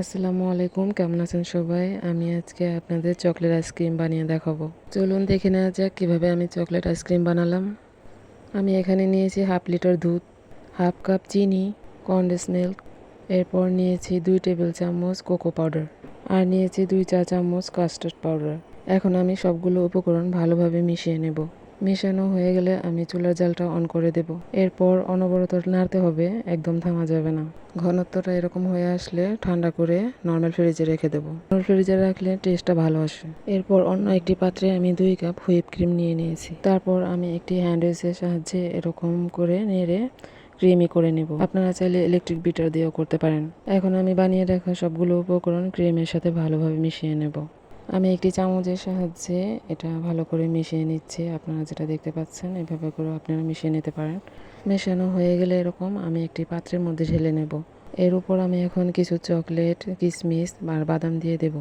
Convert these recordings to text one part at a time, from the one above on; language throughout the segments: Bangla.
আসসালামু আলাইকুম, কেমন আছেন সবাই? আমি আজকে আপনাদের চকলেট আইসক্রিম বানিয়ে দেখাবো। চলুন দেখে নেওয়া যাক কীভাবে আমি চকলেট আইসক্রিম বানালাম। আমি এখানে নিয়েছি হাফ লিটার দুধ, হাফ কাপ চিনি কন্ডেন্স মিল্ক এরপর নিয়েছি দুই টেবিল চামচ কোকো পাউডার আর নিয়েছি দুই চা চামচ কাস্টার্ড পাউডার এখন আমি সবগুলো উপকরণ ভালোভাবে মিশিয়ে নেব। মেশানো হয়ে গেলে আমি চুলার জালটা অন করে দেব। এরপর অনবরত নাড়তে হবে, একদম থামা যাবে না। ঘনত্বটা এরকম হয়ে আসলে ঠান্ডা করে নর্মাল ফ্রিজে রেখে দেবো। নর্মাল ফ্রিজে রাখলে টেস্টটা ভালো আসে। এরপর অন্য একটি পাত্রে আমি দুই কাপ হুইপ ক্রিম নিয়ে নিয়েছি। তারপর আমি একটি হ্যান্ড সাহায্যে এরকম করে নেড়ে ক্রিমি করে নেব। আপনারা চাইলে ইলেকট্রিক বিটার দিয়েও করতে পারেন। এখন আমি বানিয়ে রাখা সবগুলো উপকরণ ক্রিমের সাথে ভালোভাবে মিশিয়ে নেব। আমি একটি চামচের সাহায্যে এটা ভালো করে মিশিয়ে নিচ্ছি। আপনারা যেটা দেখতে পাচ্ছেন, এভাবে করে আপনারা মিশিয়ে নিতে পারেন। মেশানো হয়ে গেলে এরকম আমি একটি পাত্রের মধ্যে ঢেলে নেব। এর উপর আমি এখন কিছু চকলেট কিশমিশ আর বাদাম দিয়ে দেব।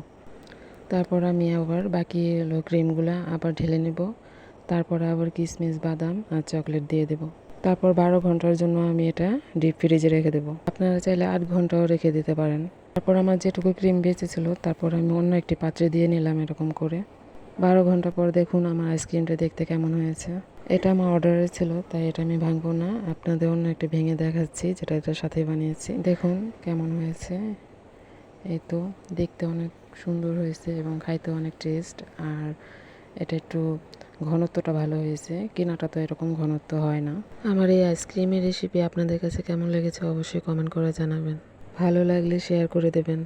তারপর আমি আবার বাকি ক্রিমগুলো আবার ঢেলে নেব। তারপর আবার কিশমিশ বাদাম আর চকলেট দিয়ে দেব। তারপর বারো ঘণ্টার জন্য আমি এটা ডিপ ফ্রিজে রেখে দেবো। আপনারা চাইলে আট ঘন্টাও রেখে দিতে পারেন। তারপর আমার যেটুকু ক্রিম বেঁচেছিল, তারপর আমি অন্য একটি পাত্রে দিয়ে নিলাম এরকম করে। বারো ঘণ্টা পর দেখুন আমার আইসক্রিমটা দেখতে কেমন হয়েছে। এটা আমার অর্ডারে ছিল, তাই এটা আমি ভাঙবো না। আপনাদের অন্য একটা ভেঙে দেখাচ্ছি, যেটা এটার সাথে বানিয়েছি। দেখুন কেমন হয়েছে। এই তো, দেখতে অনেক সুন্দর হয়েছে এবং খাইতে অনেক টেস্ট আর এটা একটু ঘনত্বটা ভালো হয়েছে। কেনাটা তো এরকম ঘনত্ব হয় না। আমার এই আইসক্রিমের রেসিপি আপনাদের কাছে কেমন লেগেছে অবশ্যই কমেন্ট করে জানাবেন। ভালো লাগলে শেয়ার করে দেবেন।